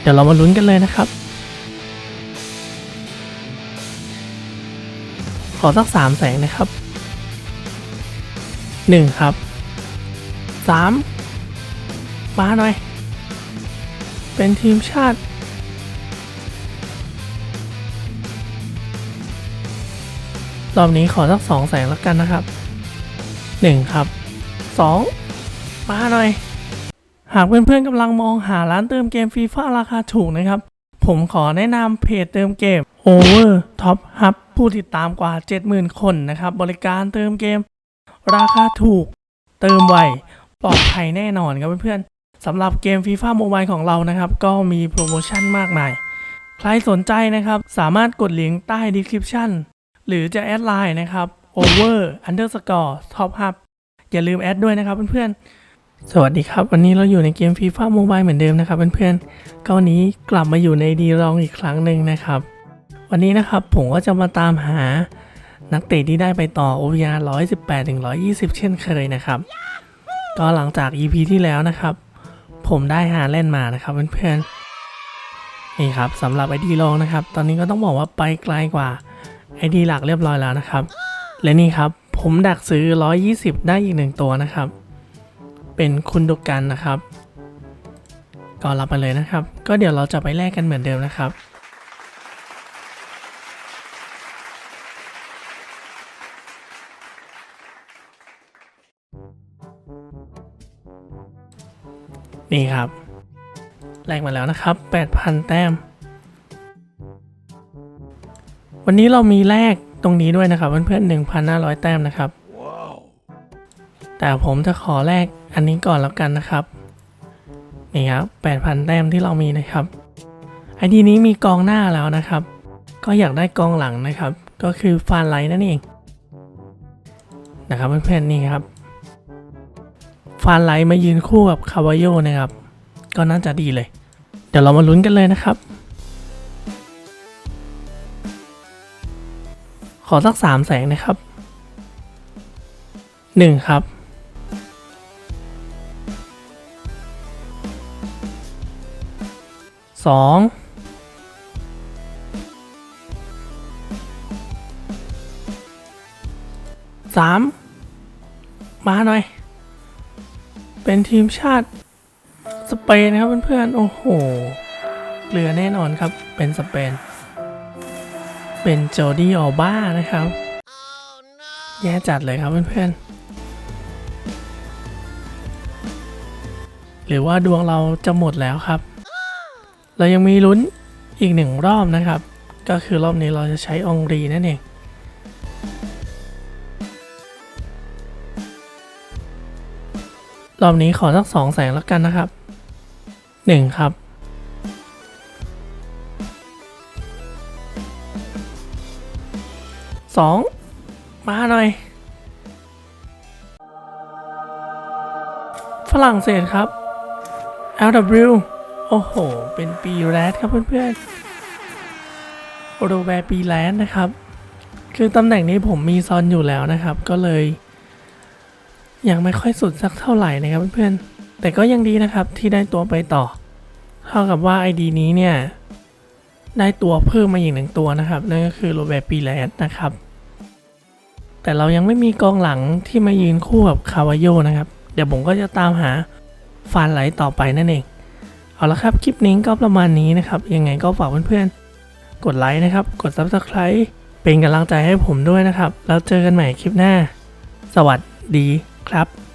เดี๋ยวเรามาลุ้นกันเลยนะครับ ขอสักสามแสงนะครับหนึ่งครับสามมาหน่อย เป็นทีมชาติรอบนี้ขอสักสองแสงแล้วกันนะครับหนึ่งครับสองมาหน่อย หากเพื่อนๆกำลังมองหาร้านเติมเกมฟีฟ่าราคาถูกนะครับ ผมขอแนะนำเพจเติมเกม Over Top Hub ผู้ติดตามกว่า 70,000 คนนะครับ บริการเติมเกม ราคาถูก เติมไวปลอดภัยแน่นอนครับเพื่อนๆสำหรับเกมฟีฟ่าโมบายของเรานะครับ ก็มีโปรโมชั่นมากมาย ใครสนใจนะครับ สามารถกดลิงก์ใต้ description หรือจะแอดไลน์นะครับ over underscore top hub อย่าลืมแอดด้วยนะครับเพื่อนๆ สวัสดีครับ วันนี้เราอยู่ในเกม FIFA Mobile เหมือนเดิมนะครับเพื่อนๆก็วันนี้กลับมาอยู่ในดีลองอีกครั้งหนึ่งนะครับ วันนี้นะครับผมก็จะมาตามหานักเตะที่ได้ไปต่อ OVR 118ถึง120 เช่นเคยนะครับ ก็หลังจาก EP ที่แล้วนะครับ ผมได้หาเล่นมานะครับเพื่อนๆนี่ครับสำหรับไอดีลองนะครับ ตอนนี้ก็ต้องบอกว่าไปไกลกว่าไอดีหลักเรียบร้อยแล้วนะครับ และนี่ครับผมดักซื้อ 120 ได้อีกหนึ่งตัวนะครับ เป็นคุณดุกันนะครับ ก็รับมาเลยนะครับ ก็เดี๋ยวเราจะไปแลกกันเหมือนเดิมนะครับนี่ครับ แลกมาแล้วนะครับ 8,000 แต้ม วันนี้เรามีแลกตรงนี้ด้วยนะครับเพื่อนๆ1,500 แต้มนะครับ แต่ผมจะขอแลกอันนี้ก่อนแล้วกันนะครับ นี่ครับ 8,000 แต้มที่เรามีนะครับ ไอดีนี้มีกองหน้าแล้วนะครับ ก็อยากได้กองหลังนะครับ ก็คือฟานไลท์นั่นเอง นะครับเพื่อนๆนี่ครับ ฟานไลท์มายืนคู่กับคาวาโยนะครับ ก็น่าจะดีเลย เดี๋ยวเรามาลุ้นกันเลยนะครับ ขอสักสามแสงนะครับหนึ่งครับ สองสามมาหน่อย เป็นทีมชาติสเปนครับเพื่อนๆ โอ้โหเหลือแน่นอนครับ เป็นสเปน เป็นโจดี้ออบ้านะครับ แย่จัดเลยครับเพื่อนๆ หรือว่าดวงเราจะหมดแล้วครับ เรายังมีลุ้นอีกหนึ่งรอบนะครับ ก็คือรอบนี้เราจะใช้องรีนั่นเองรอบนี้ขอสักสองแสงแล้วกันนะครับหนึ่งครับสองมาหน่อย ฝรั่งเศสครับ LW โอ้โห เป็นปีแรดครับเพื่อนๆโรแบร์ปีแรดนะครับ คือตำแหน่งนี้ผมมีซอนอยู่แล้วนะครับ ก็เลย ยังไม่ค่อยสุดสักเท่าไหร่นะครับเพื่อนๆ แต่ก็ยังดีนะครับที่ได้ตัวไปต่อ เท่ากับว่า ID นี้เนี่ย ได้ตัวเพิ่มมาอีกหนึ่งตัวนะครับ นั่นก็คือโรแบร์ปีแรดนะครับ แต่เรายังไม่มีกองหลังที่มายืนคู่กับคาวาโยนะครับ เดี๋ยวผมก็จะตามหาฟานไหลต่อไปนั่นเอง เอาละครับ คลิปนี้ก็ประมาณนี้นะครับ ยังไงก็ฝากเพื่อนๆ กดไลค์นะครับ กด Subscribe เป็นกำลังใจให้ผมด้วยนะครับ แล้วเจอกันใหม่คลิปหน้า สวัสดีครับ